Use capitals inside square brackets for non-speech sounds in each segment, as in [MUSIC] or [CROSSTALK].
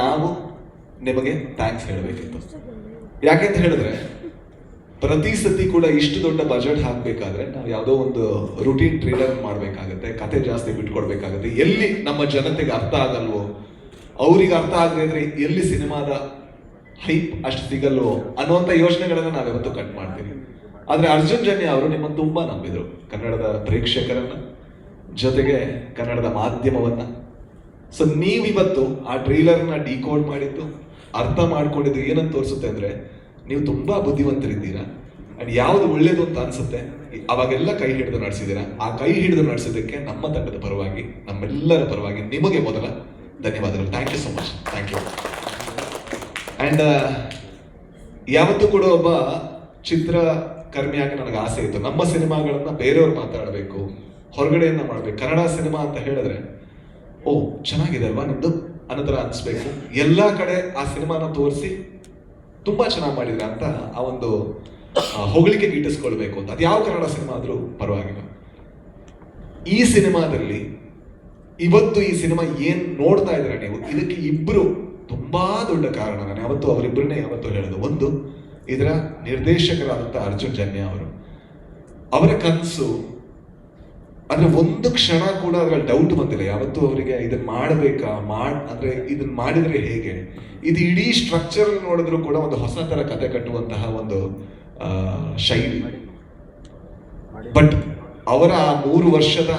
ನಾವು ನಿಮಗೆ ಥ್ಯಾಂಕ್ಸ್ ಹೇಳಬೇಕಿತ್ತು. ಯಾಕೆಂತ ಹೇಳಿದ್ರೆ, ಪ್ರತಿ ಸತಿ ಕೂಡ ಇಷ್ಟು ದೊಡ್ಡ ಬಜೆಟ್ ಹಾಕಬೇಕಾದ್ರೆ ನಾವು ಯಾವುದೋ ಒಂದು ರುಟೀನ್ ಟ್ರೇಲರ್ ಮಾಡಬೇಕಾಗತ್ತೆ, ಕತೆ ಜಾಸ್ತಿ ಬಿಟ್ಕೊಡ್ಬೇಕಾಗತ್ತೆ. ಎಲ್ಲಿ ನಮ್ಮ ಜನತೆಗೆ ಅರ್ಥ ಆಗಲ್ವೋ, ಅವ್ರಿಗೆ ಅರ್ಥ ಆಗದೆ ಎಲ್ಲಿ ಸಿನಿಮಾದ ಹೈಪ್ ಅಷ್ಟು ಸಿಗಲ್ವೋ ಅನ್ನುವಂಥ ಯೋಚನೆಗಳನ್ನು ನಾವಿವತ್ತು ಕಟ್ ಮಾಡ್ತೀವಿ. ಆದ್ರೆ ಅರ್ಜುನ್ ಜನ್ಯ ಅವರು ನಿಮ್ಮ ತುಂಬಾ ನಂಬಿದ್ರು. ಕನ್ನಡದ ಪ್ರೇಕ್ಷಕರನ್ನ, ಜೊತೆಗೆ ಕನ್ನಡದ ಮಾಧ್ಯಮವನ್ನ. ಸೊ ನೀವಿವತ್ತು ಆ ಟ್ರೈಲರ್ನ ಡಿಕೋಡ್ ಮಾಡಿದ್ದು, ಅರ್ಥ ಮಾಡ್ಕೊಂಡಿದ್ದು ಏನಂತ ತೋರಿಸುತ್ತೆ ಅಂದರೆ, ನೀವು ತುಂಬ ಬುದ್ಧಿವಂತರಿದ್ದೀರಾ? ಅಂಡ್ ಯಾವುದು ಒಳ್ಳೇದು ಅಂತ ಅನ್ಸುತ್ತೆ? ಅವಾಗೆಲ್ಲ ಕೈ ಹಿಡಿದು ನಡೆಸಿದ್ದೀರಾ? ಆ ಕೈ ಹಿಡಿದು ನಡೆಸಿದ್ದಕ್ಕೆ ನಮ್ಮ ತಂಡದ ಪರವಾಗಿ, ನಮ್ಮೆಲ್ಲರ ಪರವಾಗಿ ನಿಮಗೆ ಮೊದಲ ಧನ್ಯವಾದಗಳು. Thank you so much thank you and ಯಾವತ್ತೂ ಕೂಡ ಒಬ್ಬ ಚಿತ್ರಕರ್ಮಿಯಾಗಿ ನನಗೆ ಆಸೆ ಇತ್ತು. ನಮ್ಮ ಸಿನಿಮಾಗಳನ್ನು ಬೇರೆಯವ್ರು ಮಾತಾಡಬೇಕು, ಹೊರಗಡೆಯಿಂದ ಮಾಡಬೇಕು. ಕನ್ನಡ ಸಿನಿಮಾ ಅಂತ ಹೇಳಿದ್ರೆ ಓ, ಚೆನ್ನಾಗಿದೆ ಅಲ್ವಾ ನಿಮ್ದು? ಥರ ಅನಿಸ್ಬೇಕು ಎಲ್ಲ ಕಡೆ ಆ ಸಿನಿಮಾನ ತೋರಿಸಿ ತುಂಬ ಚೆನ್ನಾಗಿ ಮಾಡಿದ್ರೆ ಅಂತ ಆ ಒಂದು ಹೊಗಳಿಕೆ ಗೀಟಿಸ್ಕೊಳ್ಬೇಕು ಅಂತ. ಅದು ಯಾವ ಕನ್ನಡ ಸಿನಿಮಾ ಆದರೂ ಪರವಾಗಿಲ್ಲ. ಈ ಸಿನಿಮಾದಲ್ಲಿ ಇವತ್ತು ಈ ಸಿನಿಮಾ ಏನು ನೋಡ್ತಾ ಇದ್ದೀರಾ ನೀವು? ಇದಕ್ಕೆ ಇಬ್ರು ತುಂಬಾ ದೊಡ್ಡ ಕಾರಣ. ನಾನು ಯಾವತ್ತು ಅವರಿಬ್ಬರನ್ನೇ ಯಾವತ್ತು ಹೇಳೋದು. ಒಂದು, ಇದರ ನಿರ್ದೇಶಕರಾದಂಥ ಅರ್ಜುನ್ ಜನ್ಯ ಅವರು. ಅವರ ಕನಸು ಅಂದ್ರೆ ಒಂದು ಕ್ಷಣ ಕೂಡ ಅದ್ರಲ್ಲಿ ಡೌಟ್ ಬಂದಿಲ್ಲ. ಯಾವತ್ತು ಅವರಿಗೆ ಇದನ್ನ ಮಾಡಬೇಕಾ? ಮಾಡ್ ಅಂದ್ರೆ ಇದನ್ನ ಮಾಡಿದ್ರೆ ಹೇಗೆ? ಇದು ಇಡೀ ಸ್ಟ್ರಕ್ಚರ್ ನೋಡಿದ್ರು ಕೂಡ ಒಂದು ಹೊಸ ತರ ಕತೆ ಕಟ್ಟುವಂತಹ ಒಂದು ಶೈಲಿ. ಬಟ್ ಅವರ ಆ ಮೂರು ವರ್ಷದ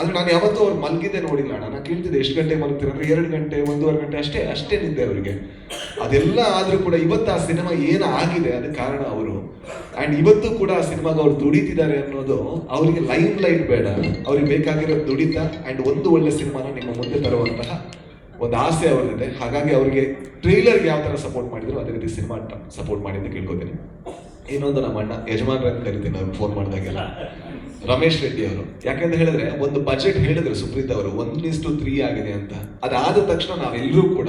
ಅಂದ್ರೆ ನಾನು ಯಾವತ್ತೂ ಅವ್ರು ಮಲಗಿದ್ದೆ ನೋಡಿಲ್ಲ. ಅಣ್ಣ ನಾನು ಕೇಳ್ತಿದ್ದೆ ಎಷ್ಟು ಗಂಟೆ ಮಲಗ್ತೀರ ಅಂದ್ರೆ ಎರಡು ಗಂಟೆ, ಒಂದೂವರೆ ಗಂಟೆ ಅಷ್ಟೇ ಅಷ್ಟೇ ನಿದ್ದೆ ಅವರಿಗೆ. ಅದೆಲ್ಲ ಆದ್ರೂ ಕೂಡ ಇವತ್ತು ಆ ಸಿನಿಮಾ ಏನು ಆಗಿದೆ ಅದಕ್ಕೆ ಕಾರಣ ಅವರು. ಅಂಡ್ ಇವತ್ತು ಕೂಡ ಆ ಸಿನಿಮಾಗ ಅವ್ರು ದುಡಿತಿದ್ದಾರೆ ಅನ್ನೋದು ಅವರಿಗೆ ಲೈನ್ ಲೈಟ್ ಬೇಡ. ಅವ್ರಿಗೆ ಬೇಕಾಗಿರೋ ದುಡಿತ ಅಂಡ್ ಒಂದು ಒಳ್ಳೆ ಸಿನಿಮಾನ ನಿಮ್ಮ ಮುಂದೆ ತರುವಂತಹ ಒಂದು ಆಸೆ ಅವರಿದೆ ಹಾಗಾಗಿ ಅವರಿಗೆ ಟ್ರೈಲರ್ಗೆ ಯಾವ ತರ ಸಪೋರ್ಟ್ ಮಾಡಿದ್ರು ಅದೇ ರೀತಿ ಸಿನಿಮಾ ಸಪೋರ್ಟ್ ಮಾಡಿ ಕೇಳ್ಕೊತೀನಿ. ಇನ್ನೊಂದು ನಮ್ಮ ಅಣ್ಣ ಯಜಮಾನ್ರನ್ನು ಕರಿತೀನಿ ಅವ್ರು ಫೋನ್ ಮಾಡಿದಾಗೆಲ್ಲ. ರಮೇಶ್ ರೆಡ್ಡಿ ಅವರು. ಯಾಕೆಂದ್ರೆ ಹೇಳಿದ್ರೆ, ಒಂದು ಬಜೆಟ್ ಹೇಳಿದ್ರು ಸುಪ್ರೀತ್ ಅವರು ಒನ್ ಇಸ್ಟು ತ್ರೀ ಆಗಿದೆ ಅಂತ. ಅದಾದ ತಕ್ಷಣ ನಾವೆಲ್ಲರೂ ಕೂಡ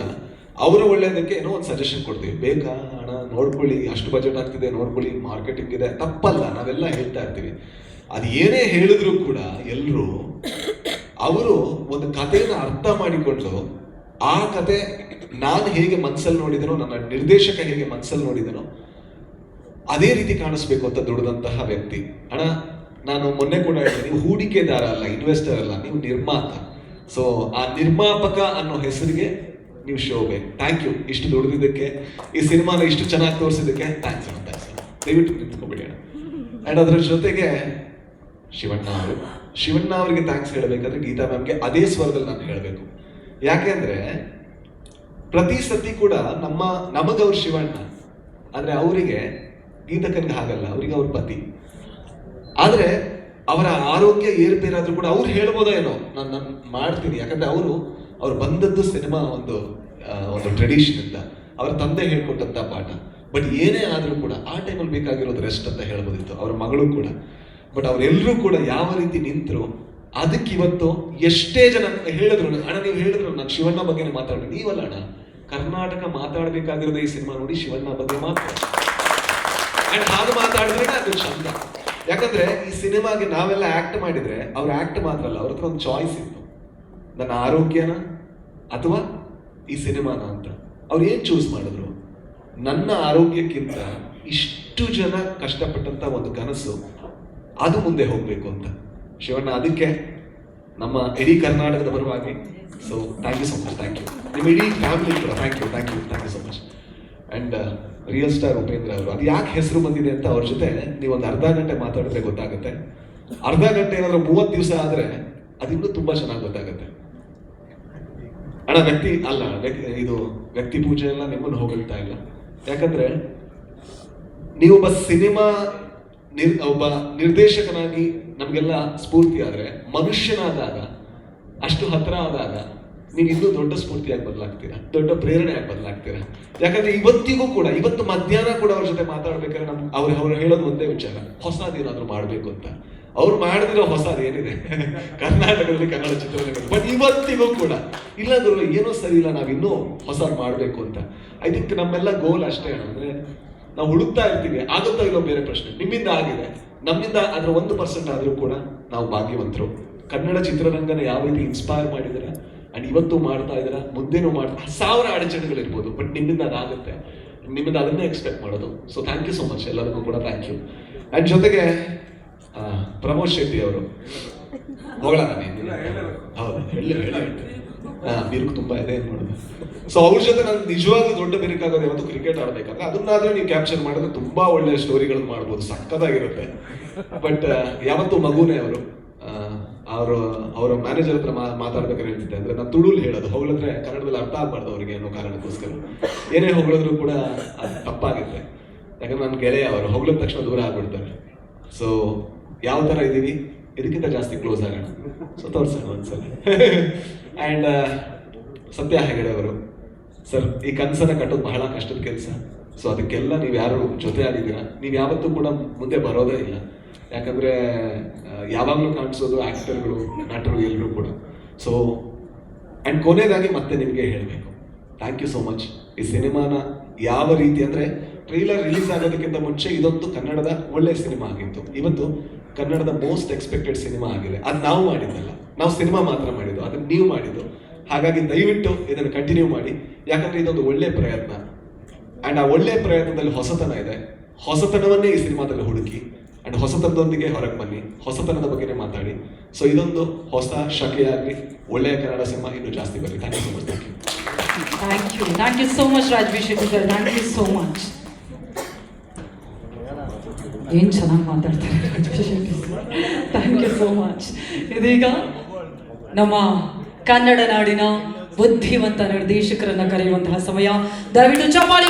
ಅವರು ಒಳ್ಳೆಯದಕ್ಕೆ ಏನೋ ಒಂದು ಸಜೆಷನ್ ಕೊಡ್ತೀವಿ. ಬೇಕಾ ಹಣ ನೋಡ್ಕೊಳ್ಳಿ, ಅಷ್ಟು ಬಜೆಟ್ ಆಗ್ತಿದೆ, ನೋಡ್ಕೊಳ್ಳಿ ಮಾರ್ಕೆಟಿಂಗ್ ಇದೆ. ತಪ್ಪಲ್ಲ, ನಾವೆಲ್ಲ ಹೇಳ್ತಾ ಇರ್ತೀವಿ. ಅದು ಏನೇ ಹೇಳಿದ್ರು ಕೂಡ ಎಲ್ಲರೂ ಅವರು ಒಂದು ಕಥೆಯನ್ನು ಅರ್ಥ ಮಾಡಿಕೊಂಡು, ಆ ಕತೆ ನಾನು ಹೇಗೆ ಮನಸ್ಸಲ್ಲಿ ನೋಡಿದನೋ, ನನ್ನ ನಿರ್ದೇಶಕ ಹೇಗೆ ಮನಸ್ಸಲ್ಲಿ ನೋಡಿದನೋ, ಅದೇ ರೀತಿ ಕಾಣಿಸ್ಬೇಕು ಅಂತ ದುಡಿದಂತಹ ವ್ಯಕ್ತಿ. ಅಣ್ಣ ನಾನು ಮೊನ್ನೆ ಕೂಡ ನೀವು ಹೂಡಿಕೆದಾರ ಅಲ್ಲ ಇನ್ವೆಸ್ಟರ್ ಅಲ್ಲ, ನೀವು ನಿರ್ಮಾತ. ಸೊ ಆ ನಿರ್ಮಾಪಕ ಅನ್ನೋ ಹೆಸರಿಗೆ ನೀವು ಶೋಭೆ ಥ್ಯಾಂಕ್ ಯು ಇಷ್ಟು ದುಡಿದಿದ್ದಕ್ಕೆ, ಈ ಸಿನಿಮಾನ ಇಷ್ಟು ಚೆನ್ನಾಗಿ ತೋರಿಸಿದ್ದಕ್ಕೆ ಥ್ಯಾಂಕ್ಸ್ ಅಣ್ಣ ಥ್ಯಾಂಕ್ಸ್ ದಯವಿಟ್ಟು ನಿಂತ್ಕೊಬಿಡಿ ಅಣ್ಣ. ಅಂಡ್ ಅದರ ಜೊತೆಗೆ, ಶಿವಣ್ಣ ಅವರು. ಶಿವಣ್ಣ ಅವರಿಗೆ ಥ್ಯಾಂಕ್ಸ್ ಹೇಳಬೇಕಾದ್ರೆ ಗೀತಾ ಮ್ಯಾಮ್ಗೆ ಅದೇ ಸ್ವರದಲ್ಲಿ ನಾನು ಹೇಳಬೇಕು. ಯಾಕೆಂದರೆ ಪ್ರತಿ ಸತಿ ಕೂಡ ನಮ್ಮ, ನಮಗವ್ರ ಶಿವಣ್ಣ. ಅಂದರೆ ಅವರಿಗೆ ಗೀತಕ್ಕನ್ಗೆ ಹಾಗಲ್ಲ, ಅವರಿಗೆ ಅವ್ರ ಪತಿ. ಆದ್ರೆ ಅವರ ಆರೋಗ್ಯ ಏರ್ಪೇರಾದ್ರೂ ಕೂಡ ಅವ್ರು ಹೇಳ್ಬೋದೋ ಏನೋ. ನಾನು ನಾನು ಮಾಡ್ತೀನಿ. ಯಾಕಂದರೆ ಅವರು, ಅವ್ರು ಬಂದದ್ದು ಸಿನಿಮಾ ಒಂದು ಒಂದು ಟ್ರೆಡಿಷನ್ ಅಂತ ಅವರ ತಂದೆ ಹೇಳ್ಕೊಟ್ಟಂಥ ಪಾಠ. ಬಟ್ ಏನೇ ಆದ್ರೂ ಕೂಡ, ಆ ಟೈಮಲ್ಲಿ ಬೇಕಾಗಿರೋದು ರೆಸ್ಟ್ ಅಂತ ಹೇಳ್ಬೋದಿತ್ತು. ಅವ್ರ ಮಗಳು ಕೂಡ. ಬಟ್ ಅವರೆಲ್ಲರೂ ಕೂಡ ಯಾವ ರೀತಿ ನಿಂತರು, ಅದಕ್ಕೆ ಇವತ್ತು ಎಷ್ಟೇ ಜನ ಹೇಳಿದ್ರು, ಅಣ್ಣ ನೀವು ಹೇಳಿದ್ರು, ನಾನು ಶಿವಣ್ಣ ಬಗ್ಗೆನೇ ಮಾತಾಡಿ ನೀವಲ್ಲ ಅಣ್ಣ. ಕರ್ನಾಟಕ ಮಾತಾಡಬೇಕಾಗಿರೋದು ಈ ಸಿನಿಮಾ ನೋಡಿ ಶಿವಣ್ಣ ಬಗ್ಗೆ ಮಾತಾಡಿ ಹಾಗೆ ಮಾತಾಡಿದ್ರೆ ಅದು ಚಂದ ಯಾಕಂದ್ರೆ ಈ ಸಿನಿಮಾಗೆ ನಾವೆಲ್ಲ ಆಕ್ಟ್ ಮಾಡಿದ್ರೆ ಅವ್ರ ಆಕ್ಟ್ ಮಾತ್ರ ಅಲ್ಲ, ಅವ್ರ ಹತ್ರ ಒಂದು ಚಾಯ್ಸ್ ಇತ್ತು. ನನ್ನ ಆರೋಗ್ಯನ ಅಥವಾ ಈ ಸಿನಿಮಾನ ಅಂತ. ಅವ್ರು ಏನು ಚೂಸ್ ಮಾಡಿದ್ರು? ನನ್ನ ಆರೋಗ್ಯಕ್ಕಿಂತ ಇಷ್ಟು ಜನ ಕಷ್ಟಪಟ್ಟಂತ ಒಂದು ಕನಸು ಅದು ಮುಂದೆ ಹೋಗ್ಬೇಕು ಅಂತ. ಶಿವಣ್ಣ, ಅದಕ್ಕೆ ನಮ್ಮ ಇಡೀ ಕರ್ನಾಟಕದ ಪರವಾಗಿ so thank you so much thank you ನಿಮ್ಮ ಇಡೀ ಫ್ಯಾಮಿಲಿ ಕೂಡ thank you thank you thank you so much and real star Upendra ಅವರು. ಅದು ಯಾಕೆ ಹೆಸರು ಬಂದಿದೆ ಅಂತ ಅವ್ರ ಜೊತೆ ನೀವು ಒಂದು ಅರ್ಧ ಗಂಟೆ ಮಾತಾಡಿದ್ರೆ ಗೊತ್ತಾಗುತ್ತೆ. ಅರ್ಧ ಗಂಟೆ ಏನಾದರೂ ಮೂವತ್ತು ದಿವಸ ಆದ್ರೆ ಅದಿನ್ನೂ ತುಂಬಾ ಚೆನ್ನಾಗಿ ಗೊತ್ತಾಗುತ್ತೆ. ಅಣ್ಣ, ವ್ಯಕ್ತಿ ಅಲ್ಲ ಇದು ವ್ಯಕ್ತಿ ಪೂಜೆ ಎಲ್ಲ ನಿಮ್ಮನ್ನು ಹೋಗ್ತಾ ಇಲ್ಲ. ಯಾಕಂದ್ರೆ ನೀವು ಒಬ್ಬ ಸಿನಿಮಾ ನಿರ್, ಒಬ್ಬ ನಿರ್ದೇಶಕನಾಗಿ ನಮಗೆಲ್ಲ ಸ್ಫೂರ್ತಿ ಆದ್ರೆ ಮನುಷ್ಯನಾದಾಗ, ಅಷ್ಟು ಹತ್ರ ಆದಾಗ ನೀವು ಇನ್ನೂ ದೊಡ್ಡ ಸ್ಫೂರ್ತಿಯಾಗಿ ಬದಲಾಗ್ತೀರಾ? ದೊಡ್ಡ ಪ್ರೇರಣೆಯಾಗಿ ಬದಲಾಗ್ತೀರಾ? ಯಾಕಂದ್ರೆ ಇವತ್ತಿಗೂ ಕೂಡ, ಇವತ್ತು ಮಧ್ಯಾಹ್ನ ಕೂಡ ಅವ್ರ ಜೊತೆ ಮಾತಾಡ್ಬೇಕಾದ್ರೆ ನಮ್ ಅವ್ರು ಅವ್ರು ಹೇಳೋದು ಒಂದೇ ವಿಚಾರ. ಹೊಸದೇನಾದ್ರೂ ಮಾಡ್ಬೇಕು ಅಂತ. ಅವ್ರು ಮಾಡಿದಿರೋ ಹೊಸದು ಏನಿದೆ? ಕರ್ನಾಟಕದಲ್ಲಿ ಕನ್ನಡ ಚಿತ್ರರಂಗ ಬಟ್ ಇವತ್ತಿಗೂ ಕೂಡ ಇಲ್ಲಾದ್ರೂ ಏನೋ ಸರಿ ಇಲ್ಲ, ನಾವ್ ಇನ್ನೂ ಹೊಸ ಮಾಡ್ಬೇಕು ಅಂತ. ಐ ಥಿಂಕ್ ನಮ್ಮೆಲ್ಲ ಗೋಲ್ ಅಷ್ಟೇ. ಅಂದ್ರೆ ನಾವು ಹುಡುಕ್ತಾ ಇರ್ತೀವಿ. ಆಗುತ್ತಾ ಇರೋ ಬೇರೆ ಪ್ರಶ್ನೆ. ನಿಮ್ಮಿಂದ ಆಗಿದೆ. ನಮ್ಮಿಂದ ಅದರ ಒಂದು ಪರ್ಸೆಂಟ್ ಆದ್ರೂ ಕೂಡ ನಾವು ಭಾಗ್ಯವಂತರು. ಕನ್ನಡ ಚಿತ್ರರಂಗನ ಯಾವ ರೀತಿ ಇನ್ಸ್ಪೈರ್ ಮಾಡಿದರೆ ಅಂಡ್ ಇವತ್ತು ಮಾಡ್ತಾ ಇದ್ದೀರಾ? ಮುಂದೆನೂ ಮಾಡ್ತಾ ಸಾವಿರ ಅಡಚಣೆಗಳಿರ್ಬೋದು ಬಟ್ ನಿಮ್ಮಿಂದ ಅದಾಗುತ್ತೆ. ನಿಮ್ಮಿಂದ ಅದನ್ನೇ ಎಕ್ಸ್ಪೆಕ್ಟ್ ಮಾಡೋದು. So thank you so much ಎಲ್ಲರಿಗೂ ಕೂಡ ಥ್ಯಾಂಕ್ ಯು ಆ್ಯಂಡ್ ಜೊತೆಗೆ ಪ್ರಮೋದ್ ಶೆಟ್ಟಿ ಅವರು. ಹೋಗೋಣ ನೀನು ಹೌದು? ಹೇಳಿ ಹೇಳಿ. ಹಾ ಬಿರುಕು ತುಂಬಾ ಇದೆ ಏನ್ ಮಾಡೋದು ಸೊ ಅವ್ರ ಜೊತೆ ನಾನು ನಿಜವಾಗ್ಲೂ ದೊಡ್ಡ ಬಿರುಕಾಗೋದು ಯಾವತ್ತು ಕ್ರಿಕೆಟ್ ಆಡಬೇಕಾದ್ರೆ ಅದನ್ನಾದ್ರೆ ನೀವು ಕ್ಯಾಪ್ಚರ್ ಮಾಡಿದ್ರೆ ತುಂಬಾ ಒಳ್ಳೆ ಸ್ಟೋರಿಗಳನ್ನ ಮಾಡ್ಬೋದು. ಸಕ್ಕದಾಗಿರುತ್ತೆ ಬಟ್ ಯಾವತ್ತು ಮಗುನೇ ಅವರು. ಅವರು, ಅವರ ಮ್ಯಾನೇಜರ್ ಹತ್ರ ಮಾತಾಡ್ಬೇಕಾರೆ ಹೇಳ್ತಿದ್ದೆ. ಅಂದ್ರೆ ನಾನು ತುಳುಲ್ ಹೇಳೋದು. ಹೊಗಳಿದ್ರೆ ಕನ್ನಡದಲ್ಲಿ ಅರ್ಥ ಆಗ್ಬಾರ್ದು ಅವರಿಗೆ ಅನ್ನೋ ಕಾರಣಕ್ಕೋಸ್ಕರ. ಏನೇ ಹೊಗಳಿದ್ರು ಕೂಡ ಅದು ತಪ್ಪಾಗುತ್ತೆ. ಯಾಕಂದ್ರೆ ನನ್ನ ಗೆಳೆಯ ಅವರು ಹೊಗಳಿದ ತಕ್ಷಣ ದೂರ ಆಗ್ಬಿಡ್ತಾರೆ. ಸೊ ಯಾವ ತರ ಇದೀವಿ ಇದಕ್ಕಿಂತ ಜಾಸ್ತಿ ಕ್ಲೋಸ್ ಆಗೋಣ. ಸೊ ತೋರ್ಸೋಣ ಒಂದ್ಸಲ. [LAUGHS] ಆ್ಯಂಡ್ ಸತ್ಯ ಹೆಗಡೆ ಅವರು, ಸರ್, ಈ ಕನಸನ್ನ ಕಟ್ಟೋದು ಬಹಳ ಕಷ್ಟದ ಕೆಲಸ. ಸೊ ಅದಕ್ಕೆಲ್ಲ ನೀವು ಯಾರು ಜೊತೆ ಆಗಿದ್ದೀರಾ ನೀವು ಯಾವತ್ತೂ ಕೂಡ ಮುಂದೆ ಬರೋದೇ ಇಲ್ಲ. ಯಾಕಂದ್ರೆ ಯಾವಾಗಲೂ ಕಾಣಿಸೋದು ಆ್ಯಕ್ಟರ್ಗಳು ನಟರು ಎಲ್ಲರೂ ಕೂಡ. ಸೊ ಆ್ಯಂಡ್ ಕೊನೆಯದಾಗಿ ಮತ್ತೆ ನಿಮಗೆ ಹೇಳಬೇಕು. ಥ್ಯಾಂಕ್ ಯು ಸೋ ಮಚ್ ಈ ಸಿನಿಮಾನ ಯಾವ ರೀತಿ ಅಂದರೆ ಟ್ರೈಲರ್ ರಿಲೀಸ್ ಆಗೋದಕ್ಕಿಂತ ಮುಂಚೆ ಇದೊಂದು ಕನ್ನಡದ ಒಳ್ಳೆಯ ಸಿನಿಮಾ ಆಗಿತ್ತು. ಇವತ್ತು ಕನ್ನಡದ ಮೋಸ್ಟ್ ಎಕ್ಸ್ಪೆಕ್ಟೆಡ್ ಸಿನಿಮಾ ಆಗಿದೆ. ಅದು ನಾವು ಮಾಡಿದ್ದಲ್ಲ. ನಾವು ಸಿನಿಮಾ ಮಾತ್ರ ಮಾಡಿದ್ದು. ಅದನ್ನು ನೀವು ಮಾಡಿದ್ದು. ಹಾಗಾಗಿ ದಯವಿಟ್ಟು ಇದನ್ನು ಕಂಟಿನ್ಯೂ ಮಾಡಿ. ಯಾಕಂದರೆ ಇದೊಂದು ಒಳ್ಳೆಯ ಪ್ರಯತ್ನ. ಆ್ಯಂಡ್ ಆ ಒಳ್ಳೆಯ ಪ್ರಯತ್ನದಲ್ಲಿ ಹೊಸತನ ಇದೆ. ಹೊಸತನವನ್ನೇ ಈ ಸಿನಿಮಾದಲ್ಲಿ ಹುಡುಕಿ. ಅಂಡ್ ಹೊಸತನದೊಂದಿಗೆ ಹೊರಗೆ ಬನ್ನಿ. ಹೊಸತನದ ಬಗ್ಗೆ ಮಾತಾಡಿ. ಸೊ ಇದೊಂದು ಹೊಸ ಶಕೆಯಾಗಲಿ ಒಳ್ಳೆಯ ಕನ್ನಡ ಸಿನಿಮಾ ಇನ್ನು ಜಾಸ್ತಿ ಬರಲಿ thank you so much thank you thank you so much thank you so much ಏನು ಚೆನ್ನಾಗಿ ಮಾತಾಡ್ತಾರೆ ಥ್ಯಾಂಕ್ ಯು ಸೋ ಮಚ್ ಇದೀಗ ನಮ್ಮ ಕನ್ನಡ ನಾಡಿನ ಬುದ್ಧಿವಂತ ನಿರ್ದೇಶಕರನ್ನ ಕರೆಯುವಂತಹ ಸಮಯ. ದಯವಿಟ್ಟು ಚಪ್ಪಾಳಿ